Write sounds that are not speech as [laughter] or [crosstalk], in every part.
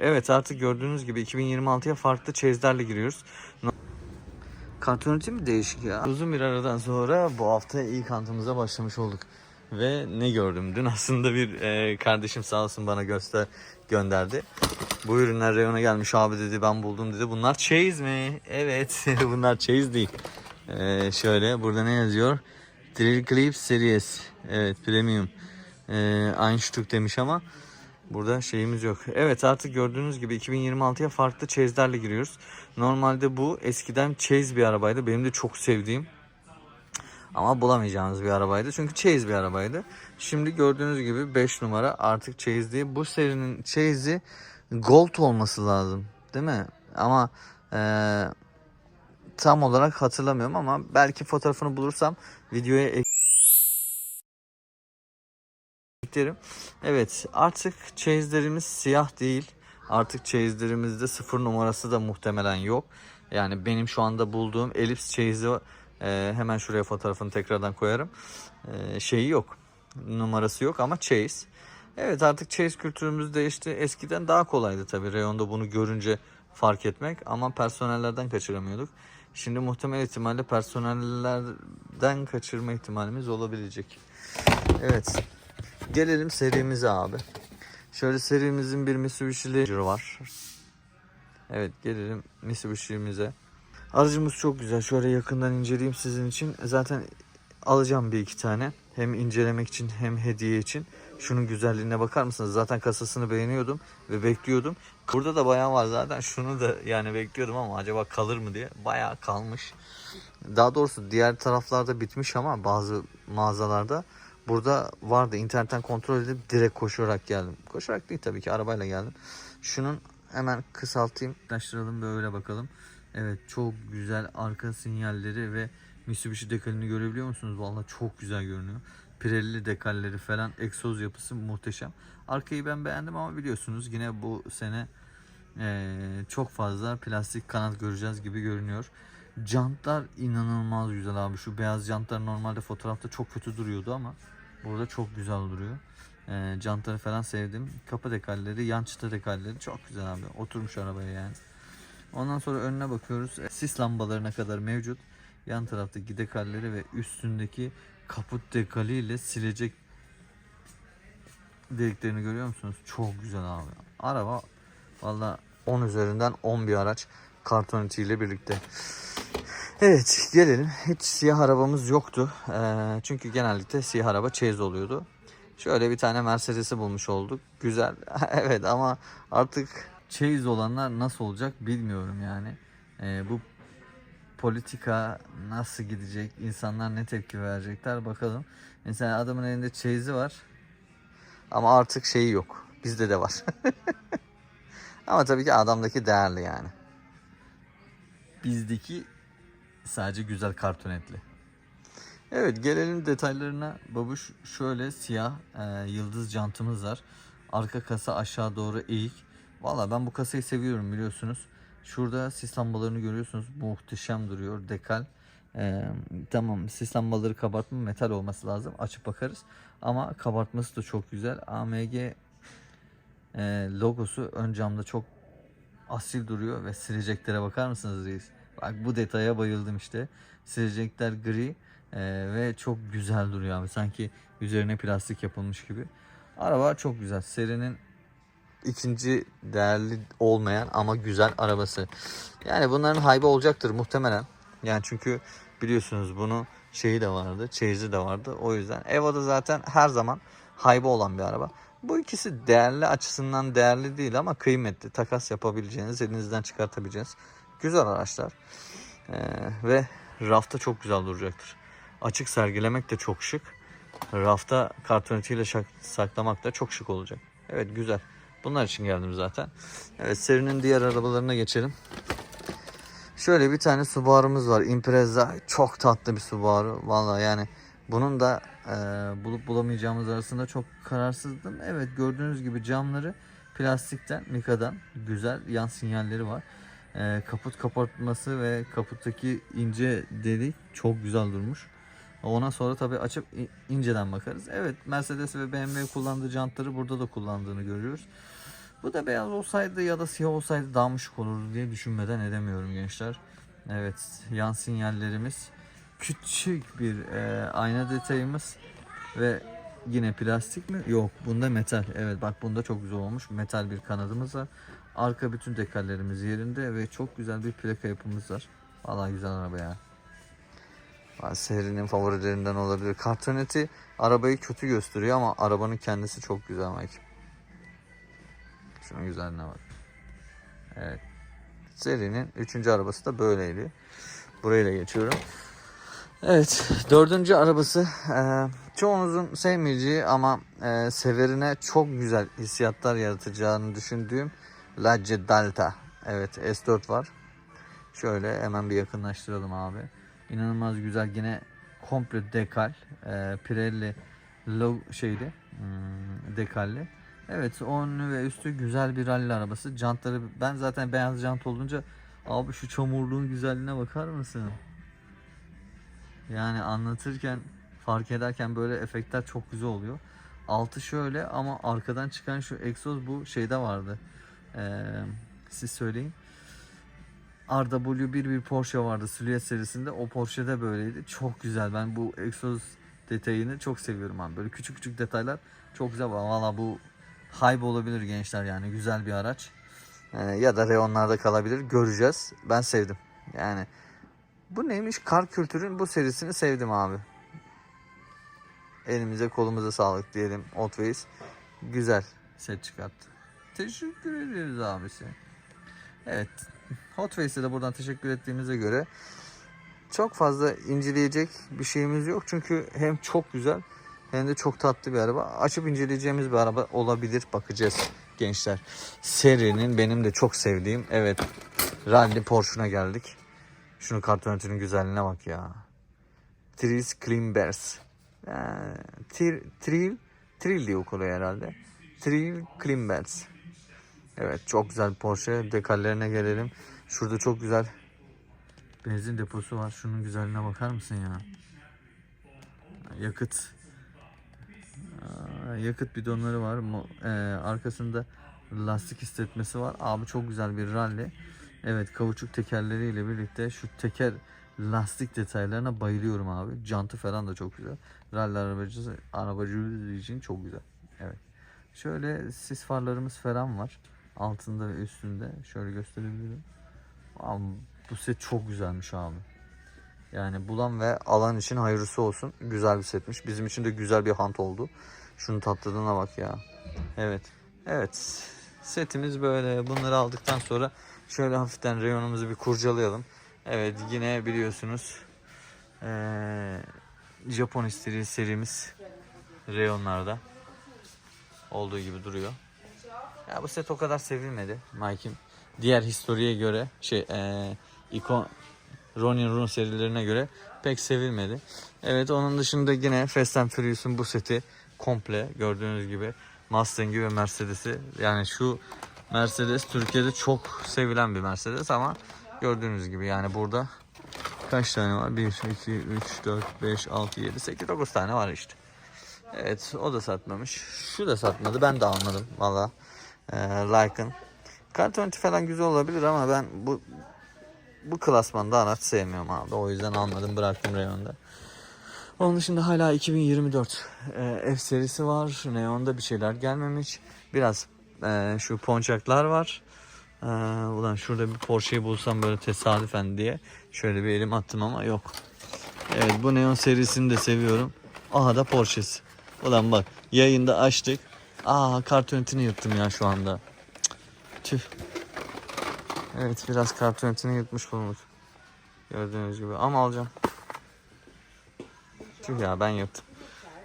Evet artık gördüğünüz gibi 2026'ya farklı çeyizlerle giriyoruz. Kantoniti mi değişik ya? Uzun bir aradan sonra bu hafta ilk antımıza başlamış olduk. Ve ne gördüm? Dün aslında bir e, kardeşim sağ olsun bana göster gönderdi. Bu ürünler reyona gelmiş abi dedi ben buldum dedi. Bunlar çeyiz mi? Evet [laughs] bunlar çeyiz değil. E, şöyle burada ne yazıyor? Drill Clip Series. Evet premium. E, Einstück demiş ama Burada şeyimiz yok. Evet artık gördüğünüz gibi 2026'ya farklı çeyizlerle giriyoruz. Normalde bu eskiden çeyiz bir arabaydı. Benim de çok sevdiğim ama bulamayacağınız bir arabaydı. Çünkü çeyiz bir arabaydı. Şimdi gördüğünüz gibi 5 numara artık çeyiz değil. Bu serinin çeyizi gold olması lazım. Değil mi? Ama eee, tam olarak hatırlamıyorum ama belki fotoğrafını bulursam videoya eklerim. Evet artık çeyizlerimiz siyah değil. Artık çeyizlerimizde sıfır numarası da muhtemelen yok. Yani benim şu anda bulduğum elips çeyizi e, hemen şuraya fotoğrafını tekrardan koyarım. E, şeyi yok. Numarası yok ama çeyiz. Evet artık çeyiz kültürümüz değişti. Eskiden daha kolaydı tabii reyonda bunu görünce fark etmek ama personellerden kaçıramıyorduk. Şimdi muhtemel ihtimalle personellerden kaçırma ihtimalimiz olabilecek. Evet. Gelelim serimize abi. Şöyle serimizin bir Mitsubishi'li var. Evet gelelim Mitsubishi'mize. Aracımız çok güzel. Şöyle yakından inceleyeyim sizin için. Zaten alacağım bir iki tane. Hem incelemek için hem hediye için. Şunun güzelliğine bakar mısınız? Zaten kasasını beğeniyordum ve bekliyordum. Burada da bayağı var zaten. Şunu da yani bekliyordum ama acaba kalır mı diye. Bayağı kalmış. Daha doğrusu diğer taraflarda bitmiş ama bazı mağazalarda Burada vardı. internetten kontrol edip direkt koşarak geldim. Koşarak değil tabii ki arabayla geldim. Şunun hemen kısaltayım. Yaklaştıralım böyle bakalım. Evet çok güzel arka sinyalleri ve Mitsubishi dekalini görebiliyor musunuz? Vallahi çok güzel görünüyor. Pirelli dekalleri falan egzoz yapısı muhteşem. Arkayı ben beğendim ama biliyorsunuz yine bu sene eee, çok fazla plastik kanat göreceğiz gibi görünüyor. Jantlar inanılmaz güzel abi. Şu beyaz jantlar normalde fotoğrafta çok kötü duruyordu ama burada çok güzel duruyor. Ee, jantları falan sevdim. Kapı dekalleri, yan çıta dekalleri çok güzel abi. Oturmuş arabaya yani. Ondan sonra önüne bakıyoruz. E, Sis lambalarına kadar mevcut. Yan taraftaki dekalleri ve üstündeki kaput dekaliyle silecek deliklerini görüyor musunuz? Çok güzel abi. Araba valla 10 üzerinden 10 bir araç. Kartoniti ile birlikte. Evet gelelim. Hiç siyah arabamız yoktu. Ee, çünkü genellikle siyah araba çeyiz oluyordu. Şöyle bir tane Mercedes'i bulmuş olduk. Güzel. [laughs] evet ama artık çeyiz olanlar nasıl olacak bilmiyorum yani. Ee, bu politika nasıl gidecek? İnsanlar ne tepki verecekler bakalım. Mesela adamın elinde çeyizi var. Ama artık şeyi yok. Bizde de var. [laughs] ama tabii ki adamdaki değerli yani. Bizdeki sadece güzel kartonetli. Evet gelelim detaylarına. Babuş şöyle siyah e, yıldız jantımız var. Arka kasa aşağı doğru eğik. Valla ben bu kasayı seviyorum biliyorsunuz. Şurada sis lambalarını görüyorsunuz. Muhteşem duruyor. Dekal. E, tamam sis lambaları kabartma metal olması lazım. Açıp bakarız. Ama kabartması da çok güzel. AMG e, logosu ön camda çok asil duruyor ve sileceklere bakar mısınız reis? Bak bu detaya bayıldım işte. Silecekler gri e, ve çok güzel duruyor abi. Sanki üzerine plastik yapılmış gibi. Araba çok güzel. Serinin ikinci değerli olmayan ama güzel arabası. Yani bunların haybi olacaktır muhtemelen. Yani çünkü biliyorsunuz bunu şeyi de vardı, çeyizi de vardı. O yüzden Eva'da zaten her zaman haybi olan bir araba. Bu ikisi değerli açısından değerli değil ama kıymetli. Takas yapabileceğiniz, elinizden çıkartabileceğiniz güzel araçlar. Ee, ve rafta çok güzel duracaktır. Açık sergilemek de çok şık. Rafta kartonetiyle saklamak da çok şık olacak. Evet güzel. Bunlar için geldim zaten. Evet serinin diğer arabalarına geçelim. Şöyle bir tane Subaru'muz var. Impreza. Çok tatlı bir Subaru. Vallahi yani bunun da e, bulup bulamayacağımız arasında çok kararsızdım. Evet gördüğünüz gibi camları plastikten, Mika'dan güzel yan sinyalleri var. E, kaput kapatması ve kaputtaki ince delik çok güzel durmuş. Ona sonra tabii açıp inceden bakarız. Evet Mercedes ve BMW kullandığı jantları burada da kullandığını görüyoruz. Bu da beyaz olsaydı ya da siyah olsaydı daha mı şık olurdu diye düşünmeden edemiyorum gençler. Evet yan sinyallerimiz. Küçük bir e, ayna detayımız ve yine plastik mi? Yok bunda metal. Evet bak bunda çok güzel olmuş. Metal bir kanadımız var. Arka bütün dekallerimiz yerinde ve çok güzel bir plaka yapımız var. Vallahi güzel araba ya. Serinin favorilerinden olabilir. Kartoneti arabayı kötü gösteriyor ama arabanın kendisi çok güzel Mike. Şunun güzelliğine bak. Evet. Serinin üçüncü arabası da böyleydi. Burayı da geçiyorum. Evet, dördüncü arabası e, çoğunuzun sevmeyeceği ama e, severine çok güzel hissiyatlar yaratacağını düşündüğüm Lancia Delta. Evet, S4 var. Şöyle hemen bir yakınlaştıralım abi. İnanılmaz güzel yine komple dekal, e, Pirelli log şeyli, hmm, dekalli. Evet, önlü ve üstü güzel bir rally arabası. Jantları ben zaten beyaz jant olunca abi şu çamurluğun güzelliğine bakar mısın? Yani anlatırken fark ederken böyle efektler çok güzel oluyor. Altı şöyle ama arkadan çıkan şu egzoz bu şeyde vardı. Ee, siz söyleyin. RW1 bir Porsche vardı Silhouette serisinde. O Porsche'de böyleydi. Çok güzel. Ben bu egzoz detayını çok seviyorum abi. Böyle küçük küçük detaylar çok güzel. Valla bu hype olabilir gençler yani. Güzel bir araç. Ee, ya da reyonlarda kalabilir. Göreceğiz. Ben sevdim. Yani bu neymiş? Kar kültürün bu serisini sevdim abi. Elimize kolumuza sağlık diyelim. Otways. Güzel set çıkarttı. Teşekkür ederiz abisi. Evet. Hot Face'e de buradan teşekkür ettiğimize göre çok fazla inceleyecek bir şeyimiz yok. Çünkü hem çok güzel hem de çok tatlı bir araba. Açıp inceleyeceğimiz bir araba olabilir. Bakacağız gençler. Serinin benim de çok sevdiğim evet Rally Porsche'una geldik. Şunun kartonetinin güzelliğine bak ya. Bears. Yani, tir, trill, trill diye okunuyor herhalde. Trill Clean Bears. Evet çok güzel Porsche. Dekallerine gelelim. Şurada çok güzel benzin deposu var. Şunun güzelliğine bakar mısın ya? Yakıt. Yakıt bidonları var. Ee, arkasında lastik hissetmesi var. Abi çok güzel bir rally. Evet kauçuk tekerleriyle birlikte şu teker lastik detaylarına bayılıyorum abi. Jantı falan da çok güzel. Rally arabacısı, arabacı için çok güzel. Evet. Şöyle sis farlarımız falan var. Altında ve üstünde. Şöyle gösterebilirim. Abi, bu set çok güzelmiş abi. Yani bulan ve alan için hayırlısı olsun. Güzel bir setmiş. Bizim için de güzel bir hunt oldu. Şunun tatlılığına bak ya. Evet. Evet. Setimiz böyle. Bunları aldıktan sonra şöyle hafiften reyonumuzu bir kurcalayalım. Evet yine biliyorsunuz eee, Japon istiri serimiz reyonlarda olduğu gibi duruyor. Ya bu set o kadar sevilmedi Mike'im. Diğer historiye göre şey eee ikon Ronin Rune serilerine göre pek sevilmedi. Evet onun dışında yine Fast and Furious'un bu seti komple gördüğünüz gibi Mustang'i ve Mercedes'i yani şu Mercedes Türkiye'de çok sevilen bir Mercedes ama gördüğünüz gibi yani burada kaç tane var? 1, 2, 3, 4, 5, 6, 7, 8, 9 tane var işte. Evet o da satmamış. Şu da satmadı. Ben de almadım valla. Ee, Lycan. Kartoneti falan güzel olabilir ama ben bu bu klasmanda araç sevmiyorum abi. O yüzden almadım bıraktım reyonda. Onun dışında hala 2024 e, F serisi var. Neon'da bir şeyler gelmemiş. Biraz e, şu ponçaklar var. E, ulan şurada bir Porsche'yi bulsam böyle tesadüfen diye şöyle bir elim attım ama yok. Evet bu Neon serisini de seviyorum. Aha da Porsche'si. Ulan bak yayında açtık. Aa kartonetini yırttım ya şu anda. Tüh. Evet biraz kartonetini yırtmış bulunduk. Gördüğünüz gibi ama alacağım. Tüh ya ben yırttım.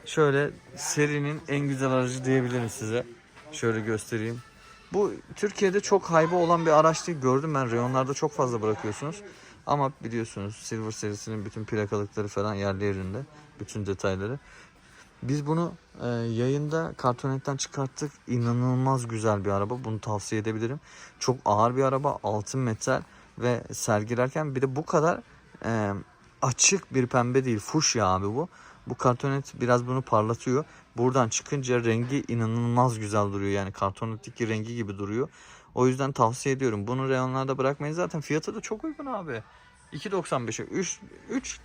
Şöyle serinin en güzel aracı diyebilirim size. Şöyle göstereyim. Bu Türkiye'de çok hayba olan bir araç değil. Gördüm ben reyonlarda çok fazla bırakıyorsunuz. Ama biliyorsunuz Silver serisinin bütün plakalıkları falan yerli yerinde. Bütün detayları. Biz bunu e, yayında kartonetten çıkarttık. İnanılmaz güzel bir araba. Bunu tavsiye edebilirim. Çok ağır bir araba. Altın metal ve sergilerken bir de bu kadar e, açık bir pembe değil. Fuşya abi bu. Bu kartonet biraz bunu parlatıyor. buradan çıkınca rengi inanılmaz güzel duruyor. Yani kartonetteki rengi gibi duruyor. O yüzden tavsiye ediyorum. Bunu reyonlarda bırakmayın. Zaten fiyatı da çok uygun abi. 2.95'e 3 3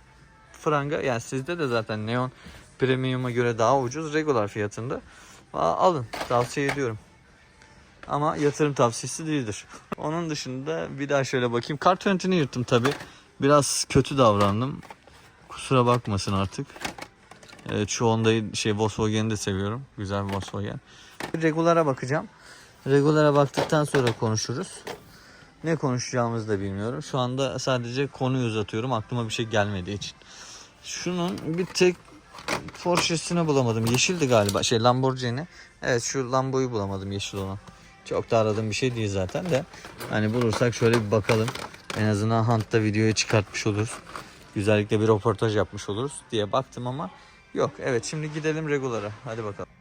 franga yani sizde de zaten neon premium'a göre daha ucuz regular fiyatında. Alın tavsiye ediyorum. Ama yatırım tavsiyesi değildir. [laughs] Onun dışında bir daha şöyle bakayım. Kart yönetini yırttım tabi. Biraz kötü davrandım. Kusura bakmasın artık. Şu Honda'yı şey Volkswagen'i de seviyorum. Güzel bir Volkswagen. Regular'a bakacağım. Regular'a baktıktan sonra konuşuruz. Ne konuşacağımızı da bilmiyorum. Şu anda sadece konuyu uzatıyorum. Aklıma bir şey gelmediği için. Şunun bir tek Porsche'sini bulamadım. Yeşildi galiba. Şey Lamborghini. Evet şu Lambo'yu bulamadım yeşil olan. Çok da aradığım bir şey değil zaten de. Hani bulursak şöyle bir bakalım. En azından Hunt'ta videoya çıkartmış oluruz. Güzellikle bir röportaj yapmış oluruz diye baktım ama yok. Evet şimdi gidelim Regular'a. Hadi bakalım.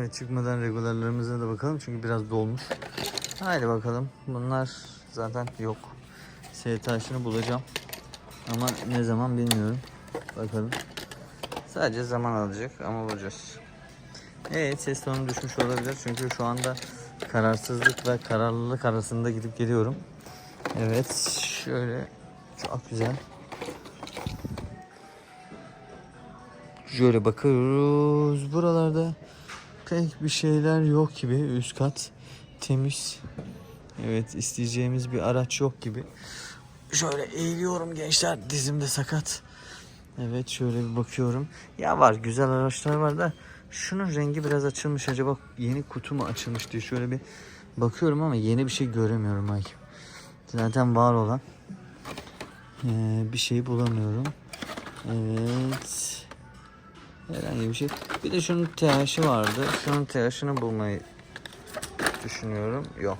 Evet çıkmadan regularlarımıza da bakalım çünkü biraz dolmuş. Haydi bakalım. Bunlar zaten yok. STH'ını bulacağım. Ama ne zaman bilmiyorum. Bakalım. Sadece zaman alacak ama bulacağız. Evet ses tonu düşmüş olabilir çünkü şu anda kararsızlık ve kararlılık arasında gidip geliyorum. Evet şöyle çok güzel. Şöyle bakıyoruz buralarda pek bir şeyler yok gibi üst kat temiz. Evet isteyeceğimiz bir araç yok gibi. Şöyle eğiliyorum gençler dizimde sakat. Evet şöyle bir bakıyorum. Ya var güzel araçlar var da şunun rengi biraz açılmış. Acaba yeni kutu mu açılmış diye şöyle bir bakıyorum ama yeni bir şey göremiyorum ay. Zaten var olan ee, bir şey bulamıyorum. Evet. Herhangi bir şey. Bir de şunun TH'ı vardı. Şunun TH'ını bulmayı düşünüyorum. Yok.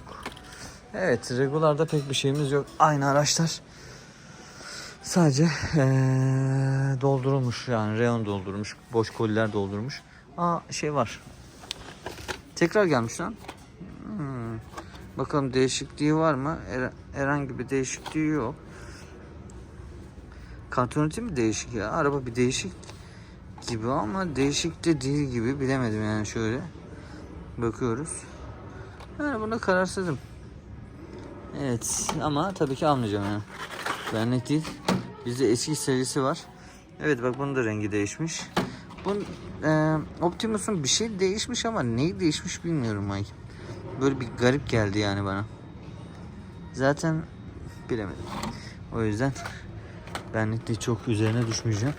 Evet, regularda pek bir şeyimiz yok. Aynı araçlar. Sadece ee, doldurulmuş yani reyon doldurmuş, boş koliler doldurmuş. Aa şey var. Tekrar gelmiş lan. Hmm. Bakalım değişikliği var mı? Her- herhangi bir değişikliği yok. Kartoneti mi değişik ya? Araba bir değişik gibi ama değişik de değil gibi bilemedim yani şöyle. Bakıyoruz. Yani buna kararsızım. Evet ama tabii ki almayacağım yani. Benlik değil. Bizde eski serisi var. Evet bak bunun da rengi değişmiş. Bunun e, Optimus'un bir şey değişmiş ama neyi değişmiş bilmiyorum ay. Böyle bir garip geldi yani bana. Zaten bilemedim. O yüzden benlik değil çok üzerine düşmeyeceğim.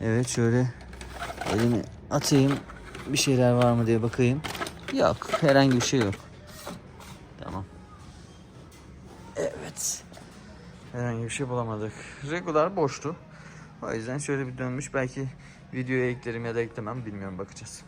Evet şöyle elimi atayım. Bir şeyler var mı diye bakayım. Yok herhangi bir şey yok. Tamam. Evet. Herhangi bir şey bulamadık. Regular boştu. O yüzden şöyle bir dönmüş. Belki videoya eklerim ya da eklemem bilmiyorum bakacağız.